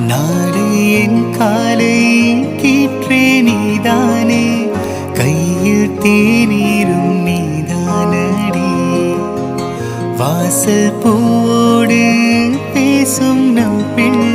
நாடு என் காலை கீற்றே நீதானே கையில் தேநீரும் நீதானடி. வாசல் பூவோடு பேசும் நம் பிள்ளை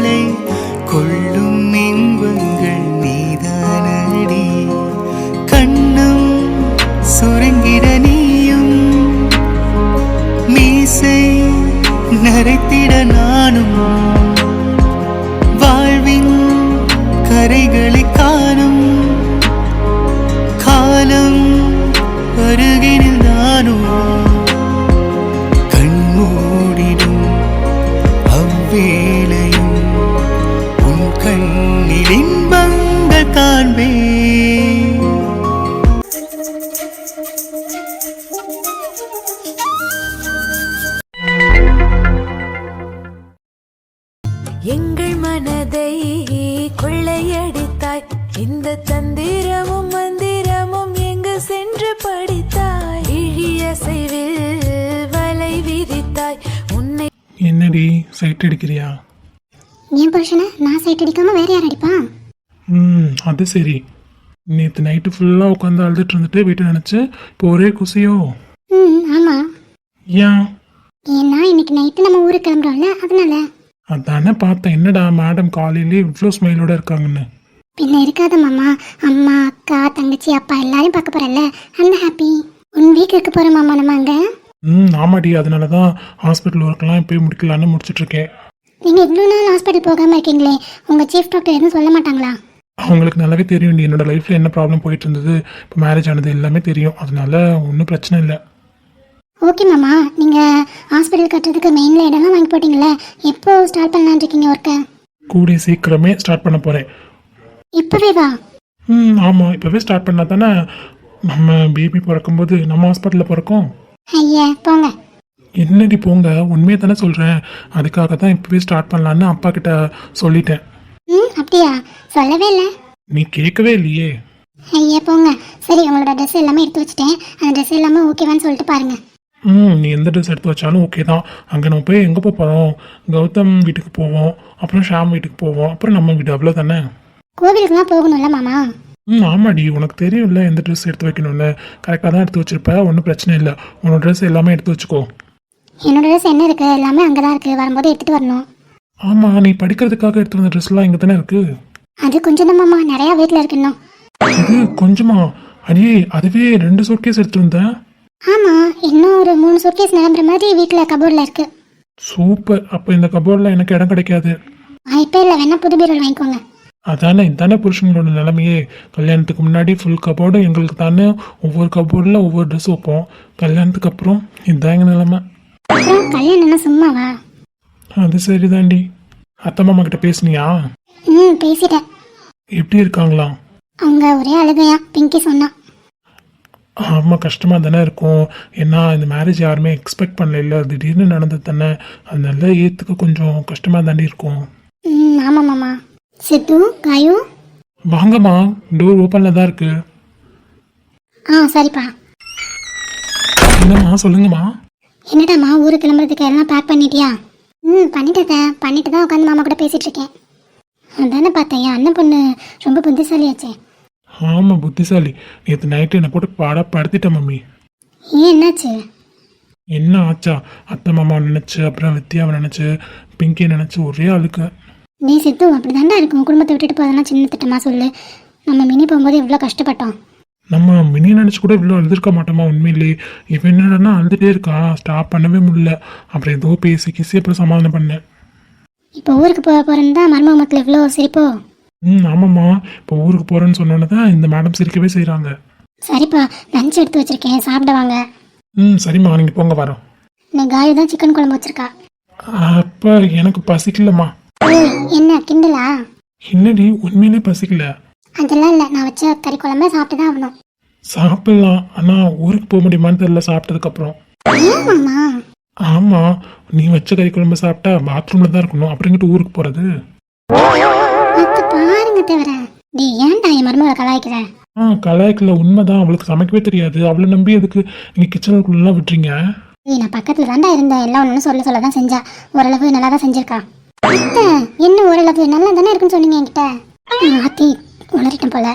அவ்வேளையும் உன் கண்ணில் இன்பங்கள் காண்பேன் அது சரி. நேற்று நைட்டு ஃபுல்லாக உட்காந்து அழுதுட்டு இருந்துட்டு வீட்டை நினச்சி இப்போ ஒரே குசியோ? ம் ஆமா. ஏன்? ஏன்னா இன்னைக்கு நைட்டு நம்ம ஊருக்கு கிளம்புறோம்ல அதனால. அதானே பார்த்தேன். என்னடா மேடம் காலையிலே இவ்வளோ ஸ்மைலோட இருக்காங்கன்னு. பின்ன இருக்காத மாமா. அம்மா அக்கா தங்கச்சி அப்பா எல்லாரையும் பார்க்க போறல அந்த ஹாப்பி ஒன் வீக் இருக்க போற மாமா நம்ம அங்க? ம் ஆமாடி. அதனால தான் ஹாஸ்பிட்டல் ஒர்க்கெல்லாம் இப்போயே முடிக்கலான்னு முடிச்சிட்டு இருக்கேன். நீங்க நாள் ஹாஸ்பிட்டல் போகாம இருக்கீங்களே. உங்க சீஃப் டாக்டர் எதுவும் சொல்ல மாட்டாங்களா? அவங்களுக்கு நல்லாவே தெரியும் என்னோட லைஃப்பில் என்ன ப்ராப்ளம் போயிட்டு இருந்தது இப்போ மேரேஜ் ஆனது எல்லாமே தெரியும். அதனால ஒன்றும் பிரச்சனை இல்லை. ஓகே மாமா. நீங்க ஹாஸ்பிட்டல் கட்டுறதுக்கு மெயின்ல இடம்லாம் வாங்கி போட்டீங்களே எப்போ ஸ்டார்ட் பண்ணலாம்னு இருக்கீங்க ஒர்க்கை கூடிய சீக்கிரமே ஸ்டார்ட் பண்ண போகிறேன் இப்பவே வா. ம் ஆமாம் இப்போவே ஸ்டார்ட் பண்ணால் தானே நம்ம பேபி பிறக்கும்போது நம்ம ஹாஸ்பிட்டலில் பிறக்கோம்? ஐயா போங்க. என்னடி போங்க? உண்மையை தானே சொல்கிறேன் அதுக்காக தான் இப்போவே ஸ்டார்ட் பண்ணலான்னு அப்பா கிட்ட சொல்லிட்டேன். ம் அப்படியா? சொல்லவே இல்லை. நீ கேட்கவே இல்லையே. ஐயா போங்க. சரி உங்களோட ட்ரெஸ் எல்லாமே எடுத்து வச்சுட்டேன். அந்த ட்ரெஸ் எல்லாமே ஓகேவான்னு சொல்லிட்டு பாருங்க. ம் நீ எந்த ட்ரெஸ் எடுத்து வச்சாலும் ஓகே தான். அங்கே நம்ம போய் எங்கே போக போகிறோம் கௌதம் வீட்டுக்கு போவோம். அப்புறம் ஷாம் வீட்டுக்கு போவோம். அப்புறம் நம்ம வீடு அவ்வளோ தானே கோவிலுக்குலாம் போகணும்ல மாமா? ம் ஆமாடி. உனக்கு தெரியும்ல எந்த ட்ரெஸ் எடுத்து வைக்கணும்னு. கரெக்டாக தான் எடுத்து வச்சிருப்ப. ஒன்றும் பிரச்சனை இல்லை. உன்னோட ட்ரெஸ் எல்லாமே எடுத்து வச்சுக்கோ. என்னோட ட்ரெஸ் என்ன இருக்கு? எல்லாமே அங்கே தான் இருக்கு. வரும்போது எடுத்துட்டு வரணும். ஆமாம் நீ படிக்கிறதுக்காக எடுத்து வந்த ட்ரெஸ்லாம் இங்கே தானே இருக்குது அது கொஞ்சம் தான் மாமா நிறையா வீட்டில் இருக்கு இன்னும். இது கொஞ்சமா. அடியே அதுவே ரெண்டு சூட்கேஸ் எடுத்து வந்தேன். ஆமாம் இன்னும் ஒரு மூணு சூட்கேஸ் நிரம்புற மாதிரி வீட்டில் கபோர்டில் இருக்கு. சூப்பர். அப்போ இந்த கபோர்டில் எனக்கு இடம் கிடைக்காது. வாய்ப்பே இல்லை வேணா புது பீரோல் வாங்கிக்கோங்க. அதானே இதானே புருஷங்களோட நிலைமையே. கல்யாணத்துக்கு முன்னாடி ஃபுல் கபோர்டு எங்களுக்கு தானே ஒவ்வொரு கபோர்டில் ஒவ்வொரு ட்ரெஸ் வைப்போம். கல்யாணத்துக்கு அப்புறம் இதுதான் எங்கள் நிலைமை. அப்புறம் கல்யாணம்னா சும்மாவா? அது சரிதாண்டி. அத்தை மாமா கிட்ட பேசுனியா? ம் பேசிட்டேன். எப்படி இருக்காங்களாம் அவங்க ஒரே அழுகையா பிங்கி சொன்னா. ஆமாம் கஷ்டமாக தானே இருக்கும். ஏன்னா இந்த மேரேஜ் யாருமே எக்ஸ்பெக்ட் பண்ணல திடீர்னு நடந்தது தானே. அதனால ஏற்றுக்க கொஞ்சம் கஷ்டமாக தாண்டி இருக்கும். ம் ஆமாம் மாமா. சித்து காயு? வாங்கம்மா டோர் ஓப்பனில் தான் இருக்கு. ஆ சரிப்பா. என்னம்மா சொல்லுங்கம்மா. என்னடாம்மா ஊருக்கு கிளம்புறதுக்கு எல்லாம் பேக் பண்ணிட்டியா? ம் பண்ணிட்டேன் பண்ணிட்டு தான் உட்காந்து மாமா கூட பேசிட்டு இருக்கேன். அதானே பார்த்தேன். என் அண்ணன் பொண்ணு ரொம்ப புத்திசாலியாச்சே. ஆமாம் புத்திசாலி. நேற்று நைட்டு என்னை போட்டு பாடா படுத்திட்டேன் மம்மி. ஏன் என்னாச்சு? என்ன ஆச்சா? அத்தை மாமா நினச்சி அப்புறம் வித்யாவை நினச்சி பிங்கியை நினச்சி ஒரே அழுக்க. நீ சித்து அப்படி தாண்டா இருக்கும் குடும்பத்தை விட்டுட்டு போதெல்லாம் சின்ன திட்டமா சொல்லு. நம்ம மினி போகும்போது இவ்வளோ கஷ்டப்பட்டோம். நம்ம மினி நினச்சி கூட இவ்வளோ அழுதுருக்க மாட்டோமா உண்மையிலே? இவன் என்னடனா அழுதுகிட்டே இருக்கா? ஸ்டாப் பண்ணவே முடியல. அப்புறம் ஏதோ பேசி கிசி அப்புறம் சமாதானம் பண்ணேன். இப்போ ஊருக்கு போக போறேன்னு தான் மர்மமத்தில் இவ்வளோ சிரிப்போ? ம் ஆமாம்மா. இப்போ ஊருக்கு போகிறேன்னு சொன்னோன்னே தான் இந்த மேடம் சிரிக்கவே செய்கிறாங்க சரிப்பா லஞ்ச் எடுத்து வச்சிருக்கேன். சாப்பிட வாங்க. ம் சரிம்மா. நீங்கள் போங்க வரோம். நீ காயு தான் சிக்கன் குழம்பு வச்சிருக்கா. அப்போ எனக்கு பசிக்கலம்மா. ஏய் என்ன கிண்டலா? என்னடி உண்மையிலே பசிக்கல. அதெல்லாம் இல்லை. நான் வச்ச கறி குழம்பே சாப்பிட்டு தான் ஆகணும். சாப்பிடலாம். ஆனால் ஊருக்கு போக முடியுமான்னு தெரியல சாப்பிட்டதுக்கப்புறம் ஏன் மாமா? ஆமாம் நீ வச்ச கறி குழம்பு சாப்பிட்டா பாத்ரூமில் தான் இருக்கணும். அப்புறம் எங்கிட்ட ஊருக்கு போகிறது அத்தை பாருங்க தவிர. டேய் ஏன்டா என் மருமகளை கலாய்க்கிற? ஆ கலாய்க்கல. உண்மைதான். அவளுக்கு சமைக்கவே தெரியாது. அவளை நம்பி எதுக்கு நீங்கள் கிச்சனுக்குள்ளலாம் விட்டுறீங்க? ஏய் நான் பக்கத்தில் தாண்டா இருந்தேன். எல்லாம் ஒன்று சொல்ல சொல்ல தான் செஞ்சா. ஓரளவு நல்லா தான் செஞ்சிருக்கா. அத்தை என்ன ஓரளவு? நல்லா தானே இருக்குன்னு சொன்னீங்க என்கிட்ட. ஆத்தி உளறிட்டேன் போல.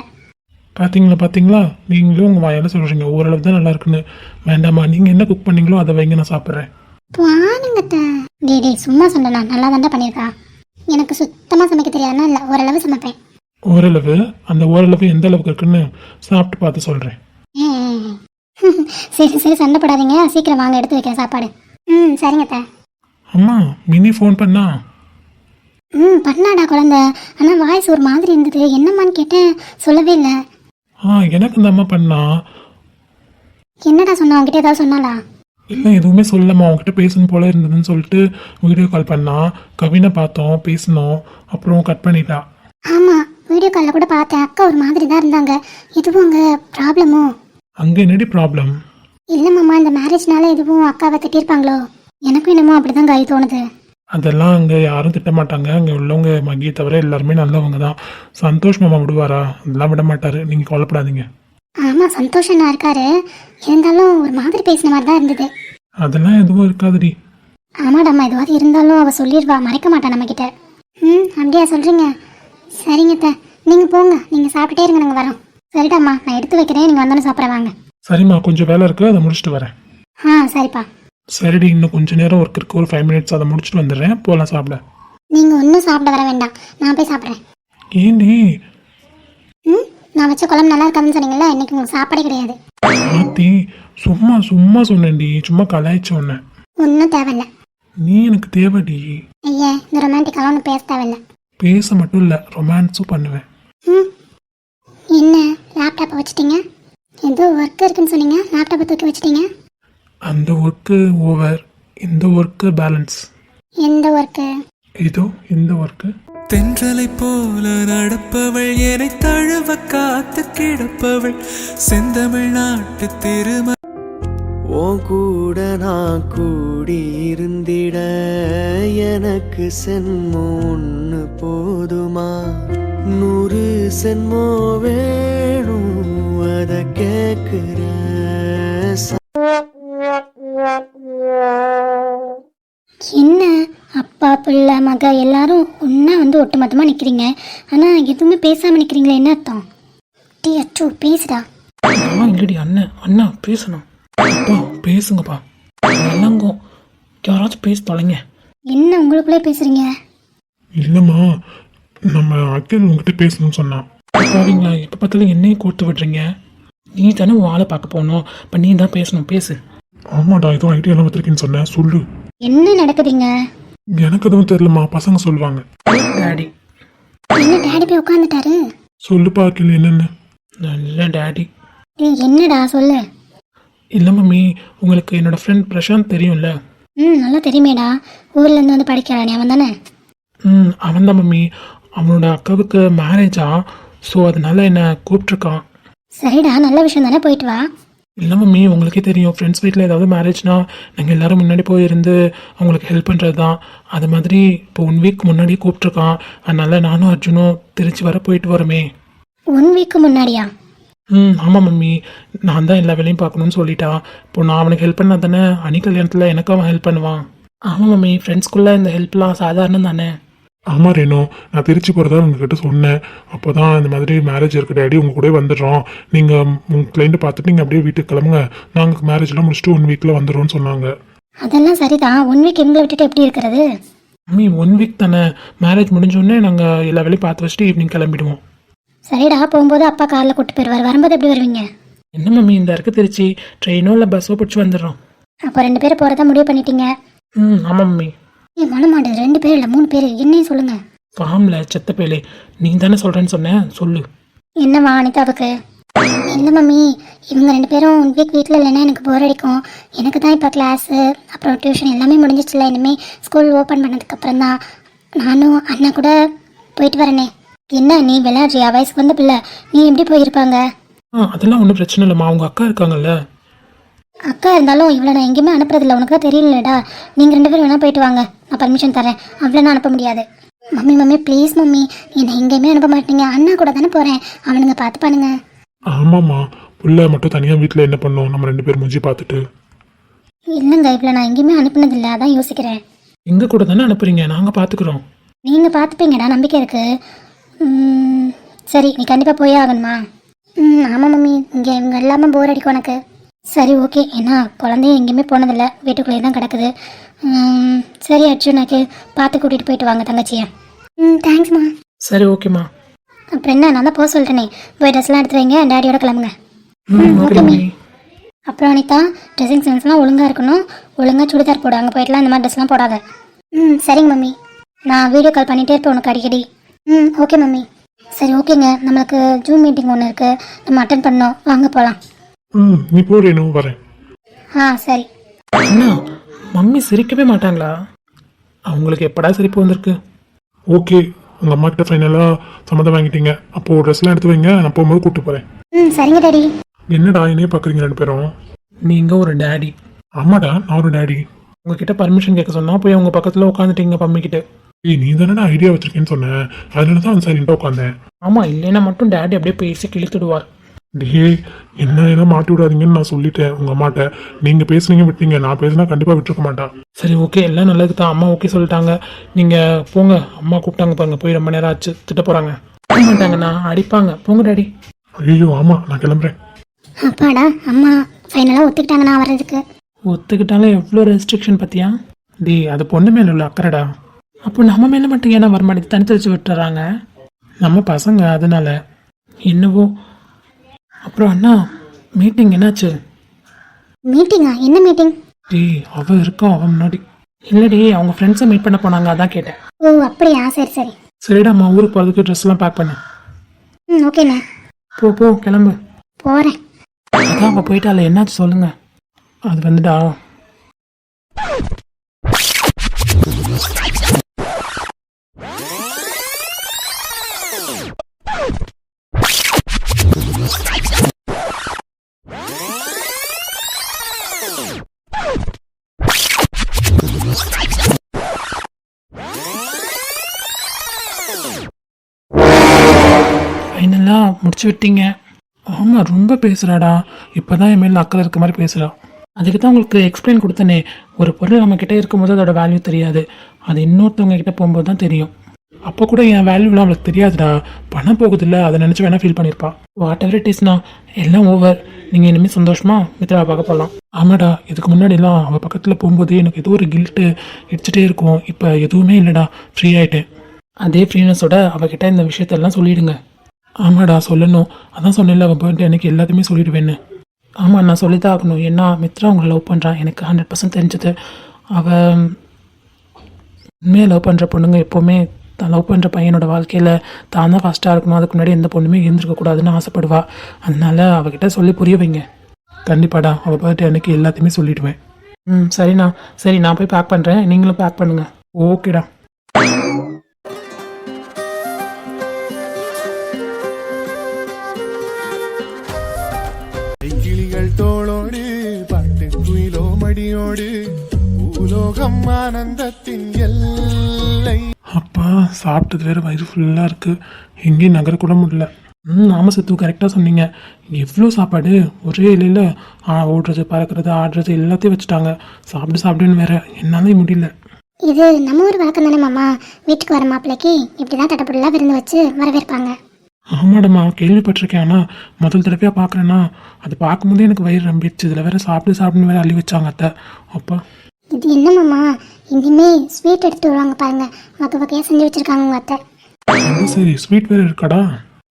பார்த்தீங்களா பார்த்தீங்களா நீங்களும் உங்கள் வாயால் சொல்கிறீங்க ஓரளவு தான் நல்லா இருக்குன்னு. வேண்டாமா நீங்கள் என்ன குக் பண்ணீங்களோ அதை வைங்க நான் சாப்பிட்றேன். டேய் டேய் சும்மா சொன்னா நல்லா தாண்டா பண்ணியிருக்கா. எனக்கு சுத்தமாக சமைக்க தெரியாதுன்னா இல்லை ஓரளவு சமைப்பேன். ஓரளவு? அந்த ஓரளவு எந்த அளவுக்கு இருக்குன்னு சாப்பிட்டு பார்த்து சொல்கிறேன். சரி சரி சண்டை போடாதீங்க. சீக்கிரம் வாங்க எடுத்து வைக்கிறேன் சாப்பாடு. ம் சரிங்க அம்மா மினி ஃபோன் பண்ணா? ம் பண்ணாடா குழந்தை. ஆனால் வாய்ஸ் ஒரு மாதிரி இருந்தது. என்னம்மான்னு கேட்டேன். சொல்லவே இல்லை. ஆ எனக்கு இந்த அம்மா பண்ணா. என்னடா சொன்னா? உங்ககிட்ட ஏதாவது சொன்னாளா? இல்லை எதுவுமே சொல்லம்மா அவங்ககிட்ட பேசணும் போல இருந்ததுன்னு சொல்லிட்டு வீடியோ கால் பண்ணா. கவினை பார்த்தோம் பேசினோம். அப்புறம் கட் பண்ணிட்டா. ஆமாம் வீடியோ காலில் கூட பார்த்தேன். அக்கா ஒரு மாதிரி தான் இருந்தாங்க. எதுவும் அங்கே ப்ராப்ளமோ அங்கே என்னடி ப்ராப்ளம் இல்லை மாமா இந்த மேரேஜ்னால எதுவும் அக்காவை திட்டிருப்பாங்களோ? எனக்கும் என்னமோ அப்படிதான் காய் தோணுது அதெல்லாம் அங்கே யாரும் திட்ட மாட்டாங்க அங்கே உள்ளவங்க மகியை தவிர எல்லாருமே நல்லவங்க தான். சந்தோஷ் மாமா விடுவாரா? அதெல்லாம் விட மாட்டாரு. நீங்கள் கவலைப்படாதீங்க. ஆமாம் சந்தோஷண்ணா இருக்காரு. இருந்தாலும் ஒரு மாதிரி பேசின மாதிரி தான் இருந்தது. அதெல்லாம் எதுவும் இருக்காதுடி. ஆமாடாம்மா எதுவாவது இருந்தாலும் அவள் சொல்லிடுவா மறைக்க மாட்டா நம்மக்கிட்ட ம் அப்படியா சொல்கிறீங்க சரிங்க அத்தை. நீங்கள் போங்க. நீங்கள் சாப்பிட்டுட்டே இருங்க நாங்கள் வரோம். சரிடாம்மா நான் எடுத்து வைக்கிறேன். நீங்கள் வந்தோன்னு சாப்பிட வாங்க. சரிம்மா கொஞ்சம் வேலை இருக்குது அதை முடிச்சுட்டு வரேன். ஆ சரிப்பா. சரிடி இன்னும் கொஞ்ச நேரம் ஒர்க் இருக்கு. ஒரு ஃபைவ் மினிட்ஸ் அதை முடிச்சுட்டு வந்துடுறேன். போகலாம் சாப்பிட. நீங்கள் ஒன்றும் சாப்பிட வர வேண்டாம். நான் போய் சாப்பிட்றேன். ஏண்டி? ம்? நான் வச்ச குழம்பு நல்லா இருக்காதுன்னு சொன்னீங்கல்ல இன்னைக்கு உங்களுக்கு சாப்பாடே கிடையாது. ஆத்தி சும்மா சும்மா சொன்னேன்டி. சும்மா கலாய்ச்சி சொன்னேன் ஒன்றும் தேவையில்ல. நீ எனக்கு தேவைடி. ஐயா இந்த ரொமான்டிக்கெல்லாம் ஒன்றும் பேச தேவையில்ல. பேச மட்டும் இல்லை ரொமான்ஸும் பண்ணுவேன். ம்? என்ன லேப்டாப்பை வச்சுட்டீங்க? ஏதோ ஒர்க் இருக்குன்னு சொன்னீங்க லேப்டாப்பை தூக்கி வச்சுட்டீங்க? அந்த ஒர்க்கு ஓவர் இந்த ஒர்க்கு பேலன்ஸ் எந்த ஒர்க்கு இதோ இந்த ஒர்க்கு தென்றலை போல நடப்பவள் என்னை தழுவ காத்து கிடப்பவள் செந்தமிழ் நாட்டு திரும ஓ கூட நான் கூடி இருந்திட எனக்கு சென்மோ ஒன்று போதுமா? நூறு சென்மோ வேணும் அதை கேட்குற என்ன? அப்பா பிள்ளை மக எல்லாரும் ஒன்றா வந்து ஒட்டுமொத்தமாக நிற்கிறீங்க ஆனால் எதுவுமே பேசாமல் நிற்கிறீங்களே என்ன அர்த்தம்? டீ அச்சு பேசுடா. அம்மா இல்லடி அண்ணன் அண்ணா பேசணும். அப்பா பேசுங்கப்பா. எல்லாங்கும் யாராச்சும் பேச தொலைங்க. என்ன உங்களுக்குள்ளே பேசுகிறீங்க இல்லைம்மா நம்ம அகில் உங்ககிட்ட பேசணும்னு சொன்னான். பாவீங்களா? எப்போ பார்த்தாலும் என்னையும் கோர்த்து விடுறீங்க. நீ தானே உன் ஆளை பார்க்க போகணும். இப்போ நீ தான் பேசணும். பேசு. ஆமாடா ஏதோ ஐடியாலாம் வச்சிருக்கேன்னு சொன்னேன். சொல்லு. என்ன நடக்குதுங்க? எனக்கு எதுவும் தெரியலம்மா. பசங்க சொல்லுவாங்க. டேடி. என்ன டேடி போய் உட்காந்துட்டாரு சொல்லுப்பா அகில் என்னென்ன. நல்ல டேடி. ஏய் என்னடா சொல்லு. இல்லை மம்மி உங்களுக்கு என்னோட ஃப்ரெண்ட் பிரசாந்த் தெரியும்ல? ம் நல்லா தெரியுமேடா. ஊர்லேருந்து வந்து படிக்கிறானே அவன் தானே? ம் அவன் தான் மம்மி. அவனோட அக்காவுக்கு மேரேஜா ஸோ அதனால என்னை கூப்பிட்ருக்கான் சரிடா நல்ல விஷயம் தானே போயிட்டு வா. இல்லை மம்மி உங்களுக்கே தெரியும். ஃப்ரெண்ட்ஸ் வீட்டில் ஏதாவது மேரேஜ்னா நாங்கள் எல்லாரும் முன்னாடி போய் இருந்து அவங்களுக்கு ஹெல்ப் பண்ணுறது தான் அது மாதிரி இப்போ ஒன் வீக் முன்னாடியே கூப்பிட்ருக்கான் அதனால நானும் அர்ஜுனும் திருச்சி வர போயிட்டு வரோமே. One week முன்னாடியா? ம் ஆமாம் மம்மி. நான் தான் எல்லா வேலையும் பார்க்கணும்னு சொல்லிட்டான் இப்போ நான் அவனுக்கு ஹெல்ப் பண்ணா தானே? அணி கல்யாணத்தில் எனக்கு அவன் ஹெல்ப் பண்ணுவான். ஆமாம் மம்மி ஃப்ரெண்ட்ஸ்குள்ளே இந்த ஹெல்ப்லாம் சாதாரணம் தானே? ஆமாம் ரேணு நான் திருச்சி போகிறதா உங்ககிட்ட சொன்னேன். அப்போ தான் இந்த மாதிரி மேரேஜ் இருக்கு டேடி உங்க கூட வந்துடுறோம். நீங்கள் உங்கள் கிளைண்ட்டை பார்த்துட்டு நீங்கள் அப்படியே வீட்டுக்கு கிளம்புங்க. நாங்கள் மேரேஜ்லாம் முடிச்சுட்டு ஒன் வீக்கில் வந்துடுறோம்னு சொன்னாங்க. அதெல்லாம் சரிதான். ஒன் வீக் எங்களை விட்டுட்டு எப்படி இருக்கிறது? மம்மி ஒன் வீக் தானே. மேரேஜ் முடிஞ்சோடனே நாங்கள் எல்லா வேலையும் பார்த்து வச்சுட்டு ஈவினிங் கிளம்பிடுவோம். சரிடா போகும்போது அப்பா காரில் கூட்டு போயிடுவார். வரும்போது எப்படி வருவீங்க? என்ன மம்மி இந்த இருக்கு திருச்சி. ட்ரெயினோ இல்லை பஸ்ஸோ பிடிச்சி வந்துடுறோம். அப்போ ரெண்டு பேரும் போகிறதா முடிவு பண்ணிட்டீங்க? ம் ஆமாம் மம்மி. ஏ மனமாடு ரெண்டு பேர் இல்லை மூணு பேர் என்னையும் சொல்லுங்க. ஃபார்மில் செத்த பேலே நீ தானே சொல்கிறேன்னு சொன்னேன் சொல்லு. என்னம்மா அனிதாவுக்கு இல்லை மம்மி இவங்க ரெண்டு பேரும் ஒன் வீக் வீட்டில் இல்லைன்னா எனக்கு போர் அடிக்கும். எனக்கு தான் இப்போ கிளாஸு அப்புறம் டியூஷன் எல்லாமே முடிஞ்சிச்சுல இனிமேல் ஸ்கூல் ஓப்பன் பண்ணதுக்கப்புறம் தான் நானும் அண்ணா கூட போயிட்டு வரேனே. என்ன நீ விளையாடுறியா வயசுக்கு வந்த பிள்ளை. நீ எப்படி போயிருப்பாங்க? ஆ அதெல்லாம் ஒன்றும் பிரச்சனை இல்லைம்மா. அவங்க அக்கா இருக்காங்கல்ல. அக்கா இருந்தாலும் இவ்வளோ நான் எங்கேயுமே அனுப்புறதில்ல. உனக்கு தான் தெரியலடா நீங்கள் ரெண்டு பேரும் வேணால் போயிட்டு வாங்க. நான் பர்மிஷன் தரேன். அவ்வளோ நான் அனுப்ப முடியாது. Mummy mummy please mummy. என்னை எங்கேயுமே அனுப்ப மாட்டீங்க. அண்ணா கூட தானே போகிறேன் அவனுங்க பார்த்து பண்ணுங்க ஆமாம்மா. புள்ள மட்டும் தனியாக வீட்டில் என்ன பண்ணோம்? நம்ம ரெண்டு பேர் மூஞ்சி பார்த்துட்டு. இல்லைங்க இவ்வளோ நான் எங்கேயுமே அனுப்புனதில்லை. அதான் யோசிக்கிறேன். எங்கள் கூட தானே அனுப்புறீங்க? நாங்கள் பார்த்துக்குறோம். நீங்கள் பார்த்துப்பீங்கடா. நம்பிக்கை இருக்குது சரி நீ கண்டிப்பாக போயே ஆகணுமா? ம் ஆமாம் மம்மி. இங்கே இவங்க எல்லாமே போர் அடிக்கும் உனக்கு. சரி ஓகே. ஏன்னா குழந்தையும் எங்கேயுமே போனதில்லை. வீட்டுக்குள்ளேயே தான் கிடக்குது. சரி அர்ஜுனாக்கு பார்த்து கூட்டிகிட்டு போயிட்டு வாங்க தங்கச்சியை. ம். தேங்க்ஸ்மா சரி ஓகேம்மா. அப்புறம் என்ன? நான் தான் போக சொல்லிட்டேனே. போய் ட்ரெஸ்லாம் எடுத்து வைங்க டேடியோட கிளம்புங்க. ம் ஓகே மம்மி அப்புறம் அனிதா ட்ரெஸ்ஸிங் சென்ஸ்லாம் ஒழுங்காக இருக்கணும். ஒழுங்காக சுடிதார் போடு. அங்கே போயிட்டுலாம் இந்த மாதிரி ட்ரெஸ்லாம் போடாத. ம் சரிங்க மம்மி நான் வீடியோ கால் பண்ணிகிட்டே இருப்பேன் உனக்கு அடிக்கடி. ம் ஓகே மம்மி சரி ஓகேங்க. நம்மளுக்கு ஜூம் மீட்டிங் ஒன்று இருக்குது நம்ம அட்டன் பண்ணோம். வாங்க போகலாம் ம் நீ போ ரேணு வரேன். ஆ சரி. அண்ணா மம்மி சிரிக்கவே மாட்டாங்களா? அவங்களுக்கு எப்படா சிரிப்பு வந்திருக்கு? ஓகே உங்கள் அம்மா கிட்ட ஃபைனலாக சம்மதம் வாங்கிட்டீங்க. அப்போது ட்ரெஸ்லாம் எடுத்து வைங்க நான் போகும்போது கூப்பிட்டு போகிறேன் ம் சரிங்க டாடி. என்னடா என்னையே பார்க்குறீங்க ரெண்டு பேரும்? நீங்க ஒரு டேடி. ஆமாடா நான் ஒரு டேடி. உங்ககிட்ட பர்மிஷன் கேட்க சொன்னா போய் அவங்க பக்கத்துல உட்காந்துட்டீங்க பம்மிக்கிட்ட ஏய் நீ தானடா ஐடியா வச்சிருக்கேன்னு சொன்னேன் அதனால தான் சைலண்டாக உட்காந்தேன். ஆமா இல்லைன்னா மட்டும் டேடி அப்படியே பேசி கிழித்துடுவார். டே என்ன என்ன மாட்டி விடாதீங்கன்னு நான் சொல்லிட்டேன். உங்கள் அம்மாட்ட. நீங்கள் பேசுனீங்க விட்டீங்க. நான் பேசினா கண்டிப்பாக விட்டுருக்க மாட்டான் சரி ஓகே எல்லாம் நல்லது தான். அம்மா ஓகே சொல்லிட்டாங்க. நீங்க போங்க. அம்மா கூப்பிட்டாங்க பாருங்க. போய் ரொம்ப நேரம் ஆச்சு. திட்ட போறாங்க. போக மாட்டாங்கண்ணா. அடிப்பாங்க. போங்க டேடி. ஐயோ ஆமாம் நான் கிளம்புறேன். அப்பாடா அம்மா. ஃபைனலாக ஒத்துக்கிட்டாங்க நான் வர்றதுக்கு. ஒத்துக்கிட்டாலும் எவ்வளோ ரெஸ்ட்ரிக்ஷன் பார்த்தியா டேய் அது பொண்ணு மேல உள்ள அக்கறைடா. அப்போ நம்ம மேலே மட்டும் ஏன்னா வரமாட்டேது தனித்து வச்சு விட்டுறாங்க? நம்ம பசங்க அதனால. என்னவோ அப்புறம் அண்ணா மீட்டிங் என்னாச்சு? மீட்டிங்கா என்ன மீட்டிங் டேய் அவ இருக்கா அவன் முன்னாடி. இல்லடி அவங்க ஃப்ரெண்ட்ஸை மீட் பண்ண போனாங்க அதான் கேட்டேன். ஓ அப்படியா? சரி சரி. சரிடா அம்மா ஊருக்கு போகிறதுக்கு ட்ரெஸ் எல்லாம் பேக் பண்ணு. ம் ஓகேண்ணே போ போ கிளம்பு. போகிறேன் அதான் அவள் போயிட்டால என்னாச்சு சொல்லுங்க. அது வந்துடா. ஃபைனலாக முடிச்சு விட்டீங்க. ஆமாம் ரொம்ப பேசுகிறாடா இப்போ தான் என் மேலே அக்கறை இருக்க மாதிரி பேசுகிறா அதுக்கு தான் உங்களுக்கு எக்ஸ்பிளைன் கொடுத்தனே. ஒரு பொருள் நம்மக்கிட்ட இருக்கும்போது அதோட வேல்யூ தெரியாது. அது இன்னொருத்தவங்க கிட்டே போகும்போது தான் தெரியும். அப்போ கூட என் வேல்யூலாம் அவளுக்கு தெரியாதுடா. பணம் போகுதில்ல அதை நினச்சி வேணால் ஃபீல் பண்ணியிருப்பா வாட் எவர் இட் இஸ்னா எல்லாம் ஓவர் நீங்கள் இனிமேல் சந்தோஷமா மித்ரா பார்க்க போகலாம் ஆமாடா இதுக்கு முன்னாடிலாம் அவள் பக்கத்தில் போகும்போது எனக்கு ஏதோ ஒரு கில்ட்டு இடிச்சிட்டே இருக்கும். இப்போ எதுவுமே இல்லைடா ஃப்ரீ ஆகிட்டேன் அதே ஃப்ரீனஸோட அவகிட்ட இந்த விஷயத்தெல்லாம் சொல்லிவிடுங்க ஆமாடா சொல்லணும். அதான் சொன்னேன்ல அவன் பர்த்டே அன்னைக்கு எல்லாத்தையுமே சொல்லிடுவேன்னு. ஆமாம் நான் சொல்லி தான் ஆகணும். ஏன்னா மித்ரா அவங்களை லவ் பண்ணுறான் எனக்கு ஹண்ட்ரட் பர்சன்ட் தெரிஞ்சது. அவள் உண்மையாக லவ் பண்ணுற பொண்ணுங்க எப்போவுமே தான் லவ் பண்ணுற பையனோட வாழ்க்கையில் தான் தான் ஃபஸ்ட்டாக இருக்கணும். அதுக்கு முன்னாடி எந்த பொண்ணுமே இருந்திருக்கக்கூடாதுன்னு ஆசைப்படுவா. அதனால அவகிட்ட சொல்லி புரிய வைங்க. கண்டிப்பாடா அவள் பர்த்டே அன்னைக்கு எல்லாத்தையுமே சொல்லிடுவேன். ம் சரிண்ணா. சரி நான் போய் பேக் பண்ணுறேன் நீங்களும் பேக் பண்ணுங்கள் ஓகேடா. மடியோடு பூலோகம் ஆனந்தத்தின் எல்லை. அப்பா சாப்பிட்டது வேறு வயிறு ஃபுல்லாக இருக்குது எங்கேயும் நகரக்கூட முடியல. ம் ஆமாம் சத்து கரெக்டாக சொன்னீங்க. எவ்வளோ சாப்பாடு? ஒரே இலையில் ஓடுறது பறக்கிறது ஆடுறது எல்லாத்தையும் வச்சுட்டாங்க. சாப்பிட்டு சாப்பிடுன்னு வேற என்னாலே முடியல. இது நம்ம ஊர் வழக்கம் தானே மாமா. வீட்டுக்கு வர மாப்பிள்ளைக்கு இப்படி தான் தட்டப்புடலாம் விருந்து வச்சு வரவேற்பாங்க. ஆமாடம்மா கேள்விப்பட்டிருக்கேன். ஆனால் முதல் தடவையாக பார்க்குறேன்னா அது பார்க்கும்போதே எனக்கு வயிறு ரம்பிடுச்சு. இதில் வேற சாப்பிட்டு சாப்பிடுன்னு வேற அள்ளி வச்சாங்க அத்தை. அப்பா. இது என்ன மாமா இனிமே ஸ்வீட் எடுத்து வருவாங்க பாருங்க. வகை வகையாக செஞ்சு வச்சிருக்காங்க உங்கள் அத்தை. அது சரி ஸ்வீட் வேறு இருக்காடா?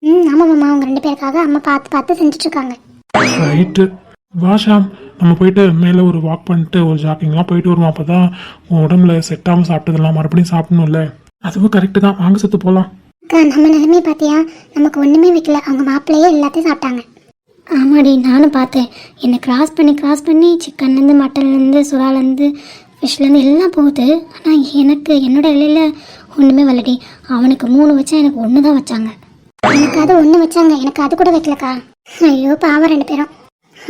ம் ஆமாம் மாமா அவங்க ரெண்டு பேருக்காக அம்மா பார்த்து பார்த்து செஞ்சுட்டு இருக்காங்க ரைட்டு வா ஷாம். நம்ம போயிட்டு மேலே ஒரு வாக் பண்ணிட்டு ஒரு ஜாக்கிங்லாம் போயிட்டு வருவோம். அப்போ தான் உடம்புல செட் ஆகாமல் சாப்பிட்டதெல்லாம் மறுபடியும் சாப்பிடணும்ல. அதுவும் கரெக்டு தான். வாங்க சத்து போகலாம் அக்கா நம்ம நிலைமையை பார்த்தியா? நமக்கு ஒன்றுமே வைக்கல. அவங்க மாப்பிள்ளையே எல்லாத்தையும் சாப்பிட்டாங்க. ஆமாடி நானும் பார்த்தேன். என்னை கிராஸ் பண்ணி கிராஸ் பண்ணி சிக்கன்லேருந்து மட்டன்லேருந்து சுறாலேருந்து ஃபிஷ்லேருந்து எல்லாம் போகுது. ஆனால் எனக்கு என்னோட இலையில ஒன்றுமே வரலடி. அவனுக்கு மூணு வச்சா எனக்கு ஒன்று தான் வச்சாங்க. எனக்கு அது ஒன்று வச்சாங்க. எனக்கு அது கூட வைக்கலக்கா. ஐயோ பாவம் ரெண்டு பேரும்.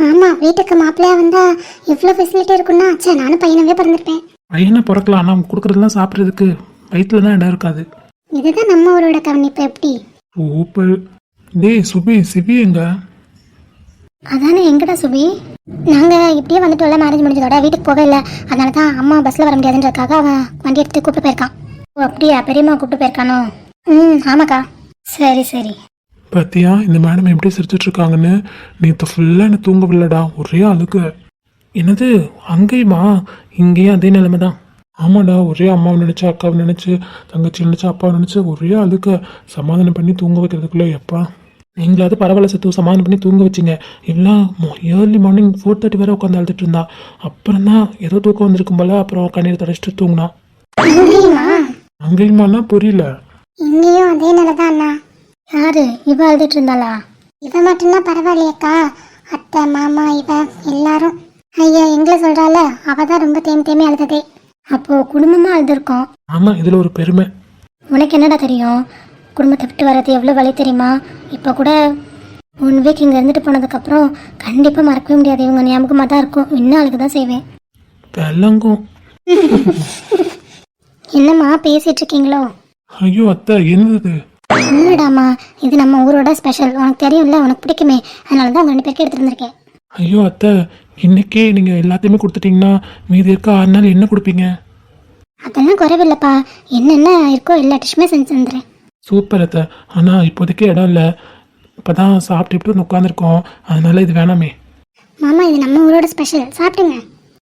ஆமாம் வீட்டுக்கு மாப்பிள்ளையா வந்தால் எவ்வளோ ஃபெசிலிட்டி இருக்குன்னா சே நானும் பையனவே பிறந்திருப்பேன். பையனை பிறக்கலாம் ஆனால் அவங்க கொடுக்குறதெல்லாம் சாப்பிட்றதுக்கு வயிற்றுல தான் இடம் இருக்காது. இதுதான் நம்ம ஊரோட கவனிப்பு எப்படி? சூப்பர் டேய் சுபி சிவி எங்க? அதானே எங்கடா சுபி? நாங்க இப்படியே வந்துட்டோம்ல மேரேஜ் முடிஞ்சதோட வீட்டுக்கு போகவே இல்லை. அதனால தான் அம்மா பஸ்ல வர முடியாதுன்றதுக்காக அவன் வண்டி எடுத்து கூப்பிட்டு போயிருக்கான். ஓ அப்படியா? பெரியம்மா கூப்பிட்டு போயிருக்கானோ? ம் ஆமாக்கா. சரி சரி. பாத்தியா இந்த மேடம் எப்படி சிரிச்சிட்டு இருக்காங்கன்னு? நேற்று ஃபுல்லாக என்ன தூங்க வில்லடா ஒரே அழுகு. என்னது அங்கேயுமா? இங்கேயும் அதே நிலைமை தான் ஆமாடா ஒரே அம்மாவை நினச்சி அக்காவை நினச்சி தங்கச்சி நினச்சி அப்பாவை நினச்சி ஒரே அழுக சமாதானம் பண்ணி தூங்க வைக்கிறதுக்குள்ளே எப்பா? நீங்களாவது பரவாயில்ல சத்து சமாதானம் பண்ணி தூங்க வச்சிங்க. இவெல்லாம் ஏர்லி மார்னிங் ஃபோர் தேர்ட்டி வரை உட்காந்து அழுதுட்டு இருந்தா. அப்புறம் தான் ஏதோ தூக்கம் வந்திருக்கும் போல அப்புறம் கண்ணீர் தொடச்சிட்டு தூங்கினா. அங்கேயுமானா புரியல. இங்கேயும் அதே நிலை தான் அண்ணா. யாரு? இவ அழுதுட்டு இருந்தாளா? இவ மட்டும்தான் பரவாயில்லையக்கா. அத்தை மாமா இவ எல்லாரும். ஐயா எங்களை சொல்றால அவ தான் ரொம்ப தேம்பி தேம்பி அழுததே. அப்போ குடும்பமா அழுதுருக்கோம் ஆமாம் இதில் ஒரு பெருமை. உனக்கு என்னடா தெரியும்? குடும்பத்தை விட்டு வர்றது எவ்வளோ வழி தெரியுமா? இப்போ கூட ஒன் வீக் இங்கே இருந்துட்டு போனதுக்கப்புறம் கண்டிப்பாக மறக்கவே முடியாது. இவங்க ஞாபகமாக தான் இருக்கும். இன்னும் அழுக தான் செய்வேன். வெள்ளங்கும் என்னம்மா பேசிட்டு இருக்கீங்களோ? ஐயோ அத்தை என்னது? இல்லடாம்மா. இது நம்ம ஊரோட ஸ்பெஷல் உனக்கு தெரியும்ல உனக்கு பிடிக்குமே. அதனால தான் உங்க ரெண்டு பேருக்கு எடுத்துட்டு வந்திருக்கேன். ஐயோ அத்தை இன்னைக்கே நீங்கள் எல்லாத்தையுமே கொடுத்துட்டீங்கன்னா மீதி இருக்க ஆறு நாள் என்ன கொடுப்பீங்க? அதெல்லாம் குறைவில்லைப்பா. என்னென்ன இருக்கோ எல்லா டிஷ்ஷுமே செஞ்சு தந்துடுறேன். சூப்பர் அத்தை. ஆனால் இப்போதைக்கு இடம் இல்லை. இப்போ தான் சாப்பிட்டு உட்காந்துருக்கோம் அதனால இது வேணாமே. மாமா இது நம்ம ஊரோட ஸ்பெஷல் சாப்பிடுங்க.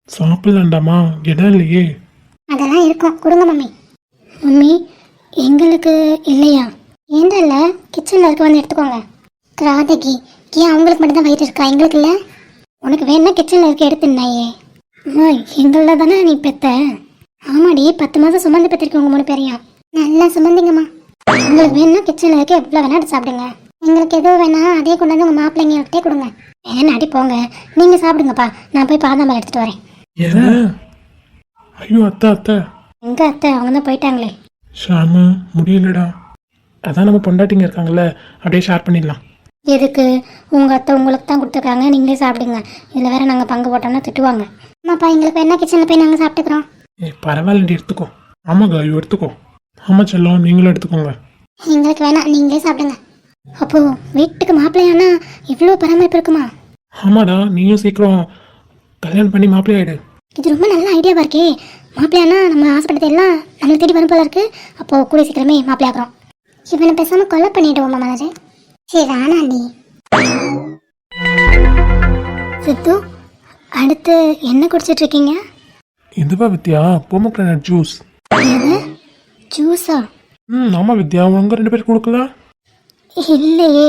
சாப்பிட்லாண்டாமா இடம் இல்லையே. அதெல்லாம் இருக்கும். கொடுங்க மம்மி. மம்மி எங்களுக்கு இல்லையா? ஏன்டா இல்லை? கிச்சனில் இருக்க வந்து எடுத்துக்கோங்க. ராதகி ஏன் அவங்களுக்கு மட்டும் தான் வயிறு இருக்கா? எங்களுக்கு இல்லை? உனக்கு வேணா கிச்சனில் இருக்க எடுத்துனாயே அம்மா எங்களில் தானே நீ பெத்த? ஆமாடி பத்து மாதம் சுமந்து பெற்றிருக்க உங்கள் மூணு பேரையும். நல்லா சுமந்திங்கம்மா. உங்களுக்கு வேணும்னா கிச்சனில் இருக்க எவ்வளோ வேணா சாப்பிடுங்க. எங்களுக்கு எதுவும் வேணா அதே கொண்டாந்து உங்கள் மாப்பிள்ளைங்கள்கிட்டே கொடுங்க. வேணாடி போங்க. நீங்கள் சாப்பிடுங்கப்பா. நான் போய் பாதாம் எடுத்துகிட்டு வரேன். ஐயோ அத்தை அத்தை. எங்க அத்தை? அவங்க தான் போயிட்டாங்களே. ஷாமு முடியலடா. அதான் நம்ம பொண்டாட்டிங்க இருக்காங்கல்ல அப்படியே ஷேர் பண்ணிடலாம். எதுக்கு? உங்கள் அத்தை உங்களுக்கு தான் கொடுத்துருக்காங்க. நீங்களே சாப்பிடுங்க. இதில் வேற நாங்கள் பங்கு போட்டோம்னா திட்டுவாங்க. ஆமாப்பா எங்களுக்கு என்ன கிச்சனில் போய் நாங்கள் சாப்பிட்டுக்கிறோம்? ஏ பரவாயில்லடி எடுத்துக்கோ. ஆமாங்க ஐயோ எடுத்துக்கோ. ஆமாம் செல்லம் நீங்களும் எடுத்துக்கோங்க. எங்களுக்கு வேணாம். நீங்களே சாப்பிடுங்க. அப்போ வீட்டுக்கு மாப்பிள்ளையானா இவ்வளோ பராமரிப்பு இருக்குமா? ஆமாடா நீயும் சீக்கிரம் கல்யாணம் பண்ணி மாப்பிள்ளை ஆயிடு. இது ரொம்ப நல்ல ஐடியாவாக இருக்கே. மாப்பிள்ளையானா நம்ம ஆசைப்பட்டது எல்லாம் நம்மளுக்கு தேடி வரும் போல இருக்கு. அப்போது கூடிய சீக்கிரமே மாப்பிள்ளை ஆகிறோம். இவனை பேசாமல் கொலை பண்ணிடுவோமா மலரு சரி வேணாண்டி சித்து அடுத்து என்ன குடிச்சிட்டு இருக்கீங்க? இதுவா வித்யா? போமோக்ரானட் ஜூஸ் எது? ஜூஸா ம் ஆமாம் வித்யா உங்க ரெண்டு பேரும் கொடுக்கல? இல்லையே.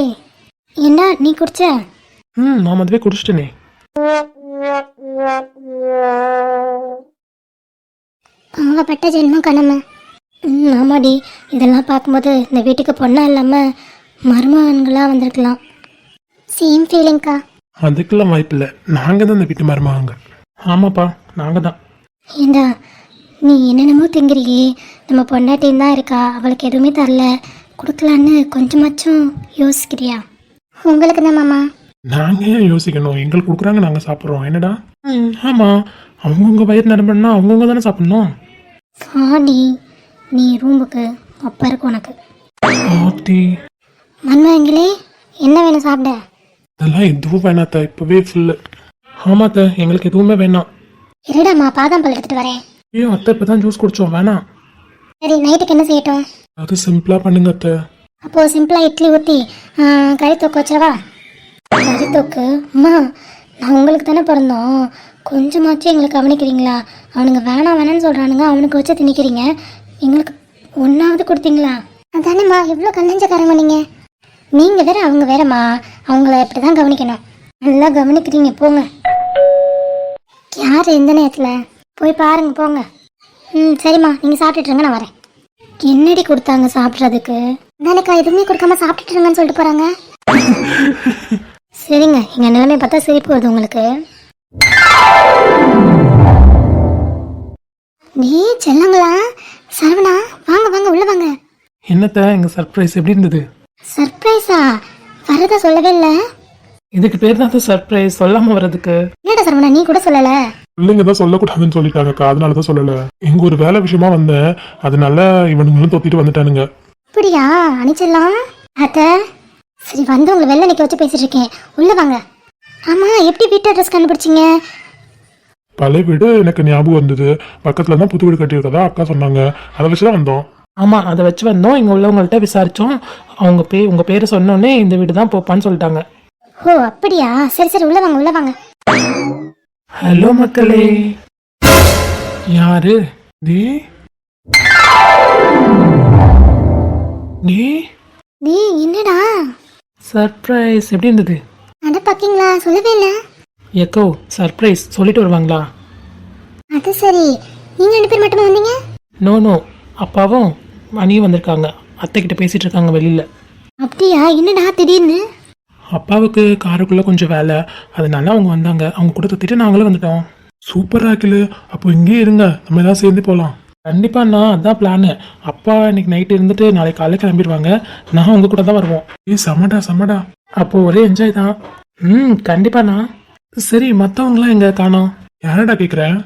என்ன நீ குடிச்ச? ம் நான் அதுவே குடிச்சிட்டேனே. பாவப்பட்ட ஜென்மம் கடமை ம் ஆமாடி. இதெல்லாம் பார்க்கும்போது இந்த வீட்டுக்கு பொண்ணா இல்லாமல் மருமகன்களாக வந்திருக்கலாம். சேம் ஃபீலிங்க்கா அதுக்கெல்லாம் வாய்ப்பில்லை நாங்கள் தான் இந்த வீட்டு மருமகங்க ஆமாப்பா நாங்கள் தான். ஏண்டா நீ என்னென்னமோ திங்கிறியே. நம்ம பொண்டாட்டியும் தான் இருக்கா அவளுக்கு எதுவுமே தரல. கொடுக்கலான்னு கொஞ்சமாச்சும் யோசிக்கிறியா? உங்களுக்கு தான் மாமா? நாங்கள் ஏன் யோசிக்கணும்? எங்களுக்கு கொடுக்குறாங்க நாங்கள் சாப்பிட்றோம். என்னடா? ம். ஆமாம் அவங்கவுங்க வயிறு நிரம்பணும்னா அவங்கவுங்க தானே சாப்பிட்ணும்? சாடி நீ ரூமுக்கு அப்பா இருக்கு உனக்கு. ஆத்தி. மன்மங்களே என்ன வேணும் சாப்பிட? இதெல்லாம் எதுவும் வேணாத்த இப்போவே ஃபுல்லு ஆமாத்த எங்களுக்கு எதுவுமே வேணாம். இருடாம்மா பாதாம் பல் எடுத்துட்டு வரேன். ஐயோ அத்தை இப்போ தான் ஜூஸ் குடித்தோம் வேணாம். சரி நைட்டுக்கு என்ன செய்யட்டும்? அது சிம்பிளாக பண்ணுங்க அத்தை. அப்போது சிம்பிளாக இட்லி ஊற்றி கறி தொக்கு வச்சிடவா? கறி தொக்கு அம்மா நான் உங்களுக்கு தானே பிறந்தோம். கொஞ்சமாச்சும் எங்களுக்கு கவனிக்கிறீங்களா? அவனுங்க வேணாம் வேணாம்னு சொல்கிறானுங்க அவனுக்கு வச்சு திணிக்கிறீங்க. எங்களுக்கு ஒன்றாவது கொடுத்தீங்களா? அதானேம்மா எவ்வளோ கல்லஞ்சக்காரங்க நீங்கள் நீங்கள் வேற அவங்க வேறம்மா. அவங்கள இப்படி தான் கவனிக்கணும். நல்லா கவனிக்கிறீங்க போங்க. யார் எந்த நேரத்தில்? போய் பாருங்க போங்க. ம் சரிம்மா நீங்கள் சாப்பிட்டுட்டுருங்க நான் வரேன். என்னடி கொடுத்தாங்க சாப்பிட்றதுக்கு? நாளைக்கா எதுவுமே கொடுக்காம சாப்பிட்டுட்டுருங்கன்னு சொல்லிட்டு போகிறாங்க சரிங்க எங்கள் நிலைமை பார்த்தா சிரிப்பு வருது உங்களுக்கு. நீ செல்லங்களா. சரவணா வாங்க வாங்க உள்ள வாங்க. என்னத்த எங்கள் சர்ப்ரைஸ் எப்படி இருந்தது? சர்ப்ரைஸா? வரதா சொல்லவே இல்ல. இதுக்கு பேர் தான் சர்ப்ரைஸ். சொல்லாமல் வர்றதுக்கு என்னடா சரவணா நீ கூட சொல்லல? பிள்ளைங்க தான் சொல்லக்கூடாதுன்னு சொல்லிட்டாங்கக்கா. அதனால தான் சொல்லலை. எங்க ஒரு வேலை விஷயமா வந்தேன். அதனால இவனுங்களும் தொத்திட்டு வந்துட்டானுங்க. அப்படியா? அனுப்பிச்சிடலாம் அத்த சரி வந்து உங்களை வெள்ளை நிக்க வச்சு பேசிட்டு இருக்கேன். உள்ள வாங்க. ஆமா எப்படி வீட்டு அட்ரஸ் கண்டுபிடிச்சீங்க? பழைய வீடு எனக்கு ஞாபகம் வந்தது. பக்கத்துல தான் புது வீடு கட்டியிருக்கதா அக்கா சொன்னாங்க. அதை வச்சு தான் வந்தோம். ஆமாம் அதை வச்சு வந்தோம். இங்கே உள்ளவங்கள்ட்ட விசாரித்தோம் அவங்க பே உங்கள் பேரை சொன்னோன்னே இந்த வீடு தான் போப்பான்னு சொல்லிட்டாங்க. ஓ அப்படியா? சரி சரி உள்ள வாங்க உள்ள வாங்க. ஹலோ மக்களே. யாரு? நீ? நீ? நீ என்னடா? சர்ப்ரைஸ். எப்படி இருந்தது? அட பாக்கீங்களா சொல்லவே இல்லை. எக்கோ சர்ப்ரைஸ். சொல்லிட்டு வருவாங்களா? அது சரி. நீங்க ரெண்டு பேர் மட்டுமே வந்தீங்க? No no. அப்பாவும் மணியும் வந்திருக்காங்க. அத்தைக்கிட்ட பேசிட்டு இருக்காங்க வெளியில. அப்படியா? என்னடா திடீர்னு? அப்பாவுக்கு காருக்குள்ள கொஞ்சம் வேலை. அதனால அவங்க வந்தாங்க. அவங்க கூட சுத்திட்டு நாங்களும் வந்துட்டோம். சூப்பர் ஆக்கிலு அப்போ இங்கேயே இருங்க. நம்ம எல்லாம் சேர்ந்து போகலாம் கண்டிப்பாண்ணா அதான் பிளானு அப்பா இன்னைக்கு நைட் இருந்துட்டு நாளைக்கு காலையில் கிளம்பிடுவாங்க. நான் உங்க கூட தான் வருவோம். ஏய் சமடா சமடா அப்போ ஒரே என்ஜாய் தான். ம் கண்டிப்பாண்ணா சரி மற்றவங்களாம் எங்க காணோம் யாரடா கேட்குறேன்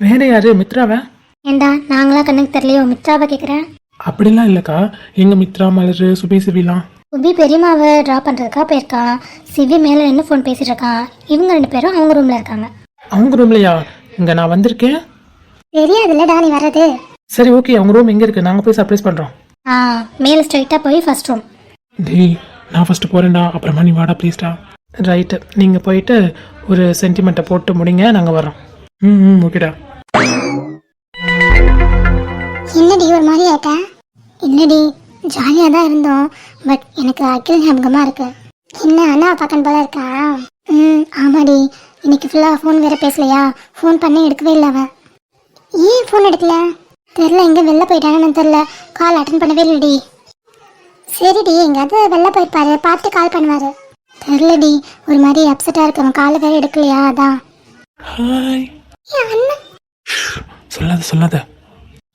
வேற யாரு? மித்ராவை? ஏண்டா நாங்களா கண்ணுக்கு தெரியலையோ? மித்ராவை கேட்குறேன் அப்படிலாம் இல்லைக்கா. எங்க மித்ரா மலர் சுபி சிவிலாம். உபி பெரியம்மாவை ட்ராப் பண்ணுறதுக்காக போயிருக்கான். சிவி மேலே நின்று ஃபோன் பேசிட்டு இருக்கான். இவங்க ரெண்டு பேரும் அவங்க ரூமில் இருக்காங்க. அவங்க ரூம்லையா இங்க நான் வந்திருக்கேன். தெரியாதுல்லடா நீ வர்றது? சரி ஓகே அவங்க ரூம் எங்க இருக்கு? நாங்க போய் சர்ப்ரைஸ் பண்றோம். ஆ மேலே ஸ்ட்ரைட்டாக போய் ஃபர்ஸ்ட் ரூம் டேய் நான் ஃபர்ஸ்ட் போறேன்டா. அப்புறமா நீ வாடா ப்ளீஸ்டா ரைட்டு நீங்க போயிட்டு ஒரு சென்டிமெண்ட்டை போட்டு முடிங்க நாங்க வரோம் ம் ம் ஓகேடா என்னடி ஒரு மாதிரி ஆயிட்ட? இல்லடி ஜாலியாக தான் இருந்தோம். பட் எனக்கு அகில் ஞாபகமாக இருக்கு. என்ன அண்ணா பார்க்கணும் போல இருக்கா? ம் ஆமாடி. இன்னைக்கு ஃபுல்லாக ஃபோன் வேற பேசலையா? ஃபோன் பண்ணி எடுக்கவே இல்லை அவன். ஏன் ஃபோன் எடுக்கல? தெரில எங்கே வெளில போயிட்டானு தெரில கால் அட்டன் பண்ணவே இல்லடி. சரிடி எங்காவது வெளில போயிருப்பாரு. பார்த்து கால் பண்ணுவார். தெரிலடி ஒரு மாதிரி அப்செட்டாக இருக்கு. அவன் காலை வேற எடுக்கலையா? அதான். ஹாய் ஏன் அண்ணன் சொல்லாத சொல்லாத.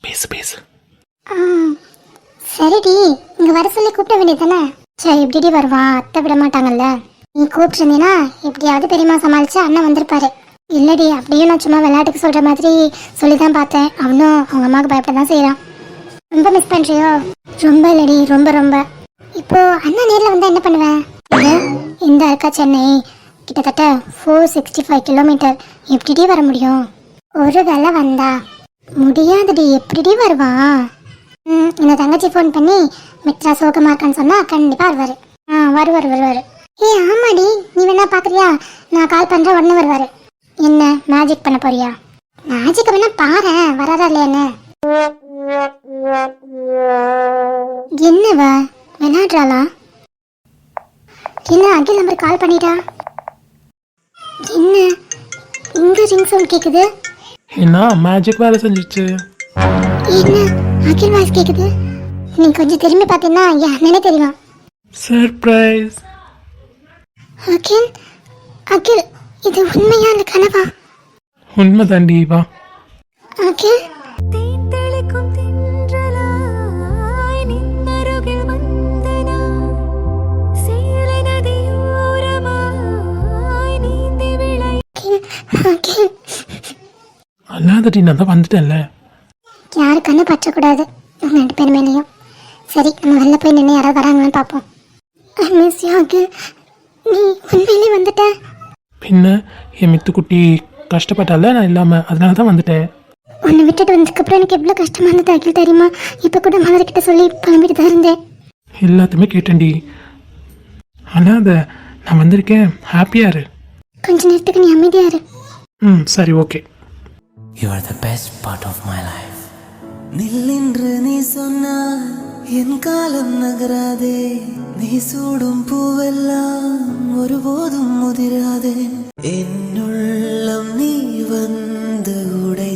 பேசு பேசு. ஆ, சரிடி இங்க வர சொல்லி கூப்பிட வேண்டியதானே சரி எப்படிடி வருவான் அத்தை விட மாட்டாங்கல்ல. நீ கூப்பிட்டுருந்தீனா எப்படியாவது பெரியம்மா சமாளிச்சு அண்ணன் வந்திருப்பாரு. இல்லடி அப்படியே நான் சும்மா விளையாட்டுக்கு சொல்ற மாதிரி சொல்லி தான் பார்த்தேன். அவனும் அவங்க அம்மாவுக்கு பயப்பட தான் செய்யறான் ரொம்ப மிஸ் பண்றியோ? ரொம்ப இல்லடி ரொம்ப ரொம்ப. இப்போ அண்ணா நேர்ல வந்தா என்ன பண்ணுவேன் இந்த இருக்கா சென்னை கிட்டத்தட்ட ஃபோர் சிக்ஸ்டி ஃபைவ் கிலோமீட்டர் எப்படிடி வர முடியும்? ஒரு வேலை வந்தா முடியாதுடி எப்படிடி வருவான்? இந்த தங்கச்சி ஃபோன் பண்ணி மித்ரா சோகமா இருக்கான்னு சொன்னா கண்டிப்பா வருவாரு. ஆ வருவார் வருவாரு. ஏய் ஆமாடி நீ வேணா பாக்குறியா? நான் கால் பண்றேன் உடனே வருவாரு. என்ன மேஜிக் பண்ண போறியா? மேஜிக் வேணா பாரு வராரா இல்லையான்னு. என்னவ? விளையாடுறாளா? என்ன அகில் நம்பர் கால் பண்ணிட்டா? என்ன? இங்க ரிங் சவுண்ட் கேக்குது? என்ன மேஜிக் வேலை செஞ்சிச்சு. என்ன? அகில் வாய்ஸ் கேக்குது. நீ கொஞ்சம் திரும்பி பார்த்தீங்கன்னா அண்ணனே தெரியும். சர்ப்ரைஸ் அகில் அகில் இது உண்மையா இல்ல கனவா? உண்மை தாண்டி வா. அகில்? அல்லாதடி நான் தான் வந்துட்டேன்ல. யாரு கண்ணு பற்றக்கூடாது. உங்க ரெண்டு பேர் மேலேயும் சரி நம்ம வெளில போய் நின்று யாராவது வராங்களான்னு பார்ப்போம். மிஸ் யூ அகில் நீ உண்மையிலே வந்துட்ட? பின்ன என் மித்துக்குட்டி கஷ்டப்பட்டால நான் இல்லாமல் அதனால தான் வந்துட்டேன். உன்னை விட்டுட்டு வந்ததுக்கப்புறம் எனக்கு எவ்வளோ கஷ்டமா இருந்தது அகில் தெரியுமா? இப்போ கூட மலர்கிட்ட சொல்லி புலம்பிட்டு தான் இருந்தேன். எல்லாத்தையுமே கேட்டேன்டி. அல்லாத நான் வந்திருக்கேன். ஹாப்பியாக இரு. கொஞ்ச நேரத்துக்கு நீ அமைதியா இரு. ம் சரி okay You are the best part of my life. நில்லென்று நீ சொன்னால் என் காலம் நகராதே நீ சூடும் பூவெல்லாம் ஒருபோதும் முதிராதே. என்னுள்ளம் நீ வந்து உடை